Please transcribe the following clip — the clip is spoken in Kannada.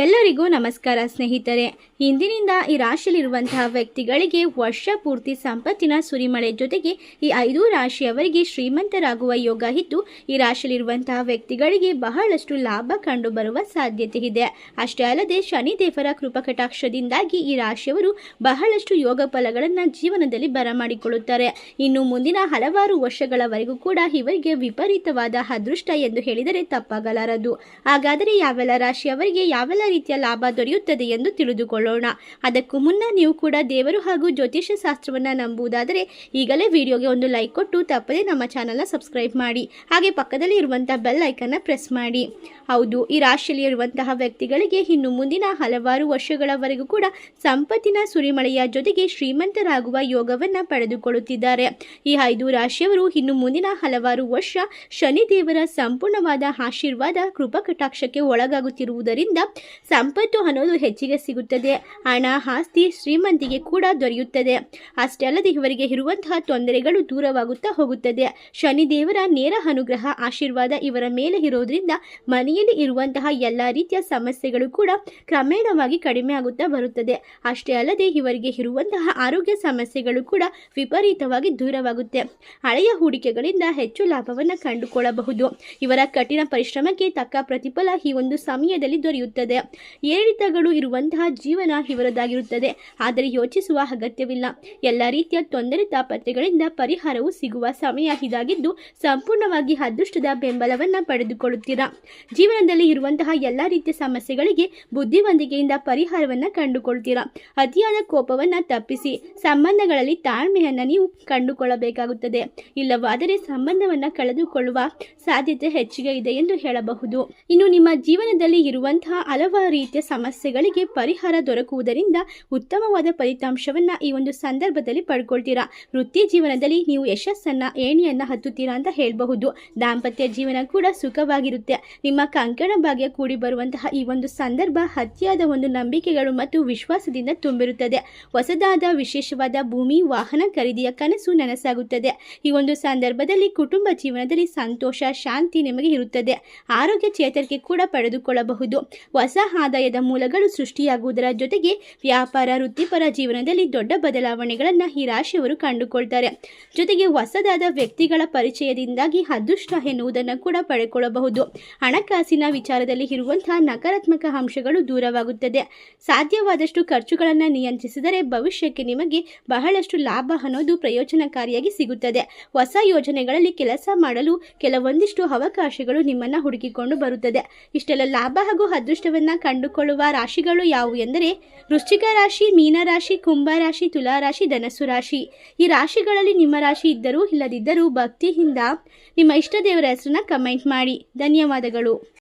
ಎಲ್ಲರಿಗೂ ನಮಸ್ಕಾರ ಸ್ನೇಹಿತರೆ. ಇಂದಿನಿಂದ ಈ ರಾಶಿಯಲ್ಲಿರುವಂತಹ ವ್ಯಕ್ತಿಗಳಿಗೆ ವರ್ಷ ಪೂರ್ತಿ ಸಂಪತ್ತಿನ ಸುರಿಮಳೆ ಜೊತೆಗೆ ಈ ಐದು ರಾಶಿಯವರಿಗೆ ಶ್ರೀಮಂತರಾಗುವ ಯೋಗ ಇದ್ದು, ಈ ರಾಶಿಯಲ್ಲಿರುವಂತಹ ವ್ಯಕ್ತಿಗಳಿಗೆ ಬಹಳಷ್ಟು ಲಾಭ ಕಂಡು ಬರುವ ಸಾಧ್ಯತೆ ಇದೆ. ಅಷ್ಟೇ ಅಲ್ಲದೆ ಶನಿ ದೇವರ ಕೃಪಕಟಾಕ್ಷದಿಂದಾಗಿ ಈ ರಾಶಿಯವರು ಬಹಳಷ್ಟು ಯೋಗ ಫಲಗಳನ್ನು ಜೀವನದಲ್ಲಿ ಬರಮಾಡಿಕೊಳ್ಳುತ್ತಾರೆ ಇನ್ನು ಮುಂದಿನ ಹಲವಾರು ವರ್ಷಗಳವರೆಗೂ ಕೂಡ ಇವರಿಗೆ ವಿಪರೀತವಾದ ಅದೃಷ್ಟ ಎಂದು ಹೇಳಿದರೆ ತಪ್ಪಾಗಲಾರದು. ಹಾಗಾದರೆ ಯಾವೆಲ್ಲ ರಾಶಿಯವರಿಗೆ ಯಾವೆಲ್ಲ ರೀತಿಯ ಲಾಭ ದೊರೆಯುತ್ತದೆ ಎಂದು ತಿಳಿದುಕೊಳ್ಳೋಣ. ಅದಕ್ಕೂ ಮುನ್ನ ನೀವು ಕೂಡ ದೇವರು ಹಾಗೂ ಜ್ಯೋತಿಷ್ಯ ಶಾಸ್ತ್ರವನ್ನು ನಂಬುವುದಾದರೆ ಈಗಲೇ ವಿಡಿಯೋಗೆ ಒಂದು ಲೈಕ್ ಕೊಟ್ಟು ತಪ್ಪದೇ ನಮ್ಮ ಚಾನಲ್ನ ಸಬ್ಸ್ಕ್ರೈಬ್ ಮಾಡಿ. ಹಾಗೆ ಪಕ್ಕದಲ್ಲಿ ಇರುವಂಥ ಬೆಲ್ ಐಕನ್ನ ಪ್ರೆಸ್ ಮಾಡಿ. ಹೌದು, ಈ ರಾಶಿಯಲ್ಲಿ ಇರುವಂತಹ ವ್ಯಕ್ತಿಗಳಿಗೆ ಇನ್ನು ಮುಂದಿನ ಹಲವಾರು ವರ್ಷಗಳವರೆಗೂ ಕೂಡ ಸಂಪತ್ತಿನ ಸುರಿಮಳೆಯ ಜೊತೆಗೆ ಶ್ರೀಮಂತರಾಗುವ ಯೋಗವನ್ನು ಪಡೆದುಕೊಳ್ಳುತ್ತಿದ್ದಾರೆ. ಈ ಐದು ರಾಶಿಯವರು ಇನ್ನು ಮುಂದಿನ ಹಲವಾರು ವರ್ಷ ಶನಿದೇವರ ಸಂಪೂರ್ಣವಾದ ಆಶೀರ್ವಾದ ಕೃಪಕಟಾಕ್ಷಕ್ಕೆ ಒಳಗಾಗುತ್ತಿರುವುದರಿಂದ ಸಂಪತ್ತು ಅನ್ನೋದು ಹೆಚ್ಚಿಗೆ ಸಿಗುತ್ತದೆ. ಹಣ, ಆಸ್ತಿ, ಶ್ರೀಮಂತಿಗೆ ಕೂಡ ದೊರೆಯುತ್ತದೆ. ಅಷ್ಟೇ ಅಲ್ಲದೆ ಇವರಿಗೆ ಇರುವಂತಹ ತೊಂದರೆಗಳು ದೂರವಾಗುತ್ತಾ ಹೋಗುತ್ತದೆ. ಶನಿದೇವರ ನೇರ ಅನುಗ್ರಹ, ಆಶೀರ್ವಾದ ಇವರ ಮೇಲೆ ಇರೋದ್ರಿಂದ ಮನೆಯಲ್ಲಿ ಇರುವಂತಹ ಎಲ್ಲ ರೀತಿಯ ಸಮಸ್ಯೆಗಳು ಕೂಡ ಕ್ರಮೇಣವಾಗಿ ಕಡಿಮೆ ಆಗುತ್ತಾ ಬರುತ್ತದೆ. ಅಷ್ಟೇ ಅಲ್ಲದೆ ಇವರಿಗೆ ಇರುವಂತಹ ಆರೋಗ್ಯ ಸಮಸ್ಯೆಗಳು ಕೂಡ ವಿಪರೀತವಾಗಿ ದೂರವಾಗುತ್ತೆ. ಹಳೆಯ ಹೂಡಿಕೆಗಳಿಂದ ಹೆಚ್ಚು ಲಾಭವನ್ನು ಕಂಡುಕೊಳ್ಳಬಹುದು. ಇವರ ಕಠಿಣ ಪರಿಶ್ರಮಕ್ಕೆ ತಕ್ಕ ಪ್ರತಿಫಲ ಈ ಒಂದು ಸಮಯದಲ್ಲಿ ದೊರೆಯುತ್ತದೆ. ಏರಿಳಿತಗಳು ಇರುವಂತಹ ಜೀವನ ಇವರದಾಗಿರುತ್ತದೆ. ಆದರೆ ಯೋಚಿಸುವ ಅಗತ್ಯವಿಲ್ಲ. ಎಲ್ಲ ರೀತಿಯ ತೊಂದರೆ ತಾಪತ್ರೆಗಳಿಂದ ಪರಿಹಾರವು ಸಿಗುವ ಸಮಯ ಇದಾಗಿದ್ದು, ಸಂಪೂರ್ಣವಾಗಿ ಅದೃಷ್ಟದ ಬೆಂಬಲವನ್ನು ಪಡೆದುಕೊಳ್ಳುತ್ತೀರಾ? ಜೀವನದಲ್ಲಿ ಇರುವಂತಹ ಎಲ್ಲ ರೀತಿಯ ಸಮಸ್ಯೆಗಳಿಗೆ ಬುದ್ಧಿವಂತಿಕೆಯಿಂದ ಪರಿಹಾರವನ್ನು ಕಂಡುಕೊಳ್ತೀರಾ ಅತಿಯಾದ ಕೋಪವನ್ನು ತಪ್ಪಿಸಿ, ಸಂಬಂಧಗಳಲ್ಲಿ ತಾಳ್ಮೆಯನ್ನು ನೀವು ಕಂಡುಕೊಳ್ಳಬೇಕಾಗುತ್ತದೆ. ಇಲ್ಲವಾದರೆ ಸಂಬಂಧವನ್ನು ಕಳೆದುಕೊಳ್ಳುವ ಸಾಧ್ಯತೆ ಹೆಚ್ಚಿಗೆ ಇದೆ ಎಂದು ಹೇಳಬಹುದು. ಇನ್ನು ನಿಮ್ಮ ಜೀವನದಲ್ಲಿ ಇರುವಂತಹ ಹಲವಾರು ರೀತಿಯ ಸಮಸ್ಯೆಗಳಿಗೆ ಪರಿಹಾರ ದೊರಕುವುದರಿಂದ ಉತ್ತಮವಾದ ಫಲಿತಾಂಶವನ್ನು ಈ ಒಂದು ಸಂದರ್ಭದಲ್ಲಿ ಪಡ್ಕೊಳ್ತೀರಾ? ವೃತ್ತಿ ಜೀವನದಲ್ಲಿ ನೀವು ಯಶಸ್ಸನ್ನ, ಏಣಿಯನ್ನ ಹತ್ತುತ್ತೀರಾ ಅಂತ ಹೇಳಬಹುದು. ದಾಂಪತ್ಯ ಜೀವನ ಕೂಡ ಸುಖವಾಗಿರುತ್ತೆ. ನಿಮ್ಮ ಕಂಕಣ ಭಾಗ್ಯ ಕೂಡಿ ಬರುವಂತಹ ಈ ಒಂದು ಸಂದರ್ಭ ಅತಿಯಾದ ಒಂದು ನಂಬಿಕೆಗಳು ಮತ್ತು ವಿಶ್ವಾಸದಿಂದ ತುಂಬಿರುತ್ತದೆ. ಹೊಸದಾದ ವಿಶೇಷವಾದ ಭೂಮಿ, ವಾಹನ ಖರೀದಿಯ ಕನಸು ನನಸಾಗುತ್ತದೆ. ಈ ಒಂದು ಸಂದರ್ಭದಲ್ಲಿ ಕುಟುಂಬ ಜೀವನದಲ್ಲಿ ಸಂತೋಷ, ಶಾಂತಿ ನಿಮಗೆ ಇರುತ್ತದೆ. ಆರೋಗ್ಯ ಚೇತರಿಕೆ ಕೂಡ ಪಡೆದುಕೊಳ್ಳಬಹುದು. ಹೊಸ ಆದಾಯದ ಮೂಲಗಳು ಸೃಷ್ಟಿಯಾಗುವುದರ ಜೊತೆಗೆ ವ್ಯಾಪಾರ, ವೃತ್ತಿಪರ ಜೀವನದಲ್ಲಿ ದೊಡ್ಡ ಬದಲಾವಣೆಗಳನ್ನು ಈ ರಾಶಿಯವರು ಕಂಡುಕೊಳ್ತಾರೆ. ಜೊತೆಗೆ ಹೊಸದಾದ ವ್ಯಕ್ತಿಗಳ ಪರಿಚಯದಿಂದಾಗಿ ಅದೃಷ್ಟ ಎನ್ನುವುದನ್ನು ಕೂಡ ಪಡೆಕೊಳ್ಳಬಹುದು ಹಣಕಾಸಿನ ವಿಚಾರದಲ್ಲಿ ಇರುವಂತಹ ನಕಾರಾತ್ಮಕ ಅಂಶಗಳು ದೂರವಾಗುತ್ತದೆ. ಸಾಧ್ಯವಾದಷ್ಟು ಖರ್ಚುಗಳನ್ನು ನಿಯಂತ್ರಿಸಿದರೆ ಭವಿಷ್ಯಕ್ಕೆ ನಿಮಗೆ ಬಹಳಷ್ಟು ಲಾಭ ಅನ್ನೋದು ಪ್ರಯೋಜನಕಾರಿಯಾಗಿ ಸಿಗುತ್ತದೆ. ಹೊಸ ಯೋಜನೆಗಳಲ್ಲಿ ಕೆಲಸ ಮಾಡಲು ಕೆಲವೊಂದಿಷ್ಟು ಅವಕಾಶಗಳು ನಿಮ್ಮನ್ನು ಹುಡುಕಿಕೊಂಡು ಬರುತ್ತದೆ. ಇಷ್ಟೆಲ್ಲ ಲಾಭ ಹಾಗೂ ಅದೃಷ್ಟವನ್ನು ಕಂಡುಕೊಳ್ಳುವ ರಾಶಿಗಳು ಯಾವುವು ಎಂದರೆ ವೃಶ್ಚಿಕ ರಾಶಿ ಮೀನರಾಶಿ ಕುಂಭ ರಾಶಿ, ತುಲಾ ರಾಶಿ, ಧನಸ್ಸು ರಾಶಿ. ಈ ರಾಶಿಗಳಲ್ಲಿ ನಿಮ್ಮ ರಾಶಿ ಇದ್ದರೂ ಇಲ್ಲದಿದ್ದರೂ ಭಕ್ತಿಯಿಂದ ನಿಮ್ಮ ಇಷ್ಟ ದೇವರ ಹೆಸರನ್ನ ಕಮೆಂಟ್ ಮಾಡಿ. ಧನ್ಯವಾದಗಳು.